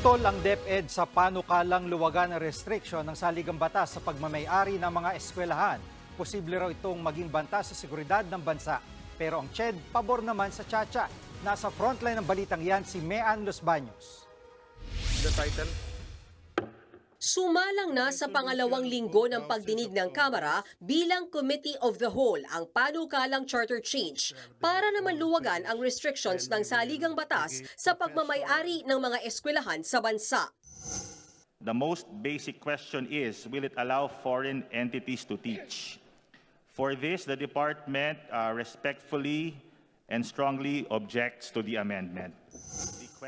Pumutol ang DepEd sa panukalang luwagan ng restriction ng saligang batas sa pagmamayari ng mga eskwelahan. Posible raw itong maging banta sa seguridad ng bansa. Pero ang CHED, pabor naman sa Chacha. Nasa frontline ng balitang yan si Mean Los Baños. the title. Sumalang na sa pangalawang linggo ng pagdinig ng Kamara bilang Committee of the Whole ang panukalang charter change para naman luwagan ang restrictions ng saligang batas sa pagmamayari ng mga eskwelahan sa bansa. The most basic question is, will it allow foreign entities to teach? For this, the department uh, respectfully and strongly objects to the amendment.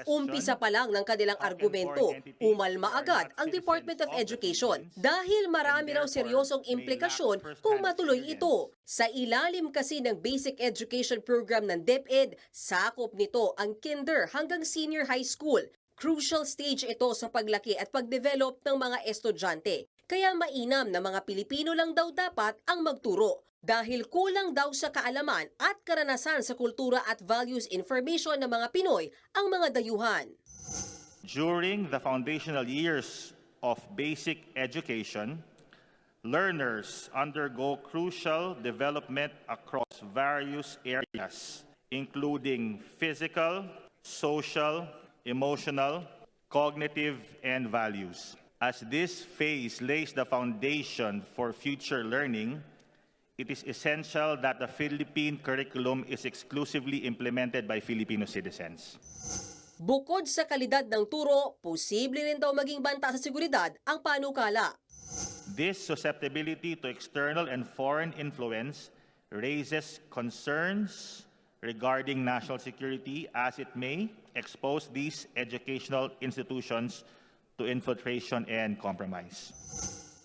Umpisa pa lang ng kanilang argumento, umalma agad ang Department of Education dahil marami raw seryosong implikasyon kung matuloy ito. Sa ilalim kasi ng Basic Education Program ng DepEd, sakop nito ang kinder hanggang senior high school. Crucial stage ito sa paglaki at pagdevelop ng mga estudyante. Kaya mainam na mga Pilipino lang daw dapat ang magturo dahil kulang daw sa kaalaman at karanasan sa kultura at values information ng mga Pinoy ang mga dayuhan. During the foundational years of basic education, learners undergo crucial development across various areas, including physical, social, emotional, cognitive, and values. As this phase lays the foundation for future learning, it is essential that the Philippine curriculum is exclusively implemented by Filipino citizens. Bukod sa kalidad ng turo, posible rin daw maging banta sa seguridad ang panukala. This susceptibility to external and foreign influence raises concerns regarding national security as it may expose these educational institutions to infiltration and compromise.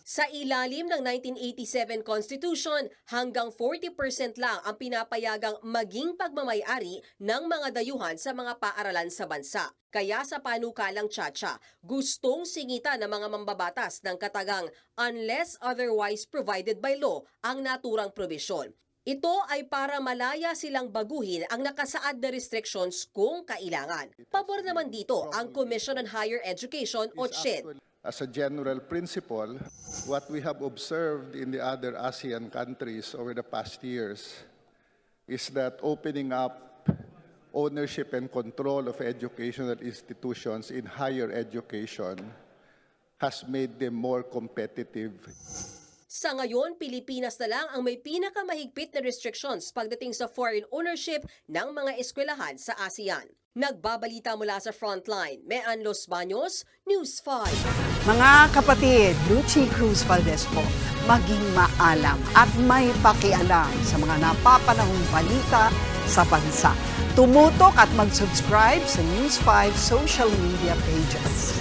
Sa ilalim ng 1987 Constitution, hanggang 40% lang ang pinapayagang maging pagmamayari ng mga dayuhan sa mga paaralan sa bansa. Kaya sa panukalang Chacha, gustong singitan ng mga mambabatas ng katagang unless otherwise provided by law ang naturang probisyon. Ito ay para malaya silang baguhin ang nakasaad na restrictions kung kailangan. Pabor naman dito ang Commission on Higher Education o CHED. As a general principle, what we have observed in the other ASEAN countries over the past years is that opening up ownership and control of educational institutions in higher education has made them more competitive. Sa ngayon, Pilipinas na lang ang may pinakamahigpit na restrictions pagdating sa foreign ownership ng mga eskwelahan sa ASEAN. Nagbabalita mula sa Frontline, Mean Los Baños, News 5. Mga kapatid, Lucy Cruz Valdez po, maging maalam at may pakialam sa mga napapanahong balita sa bansa. Tumutok at mag-subscribe sa News 5 social media pages.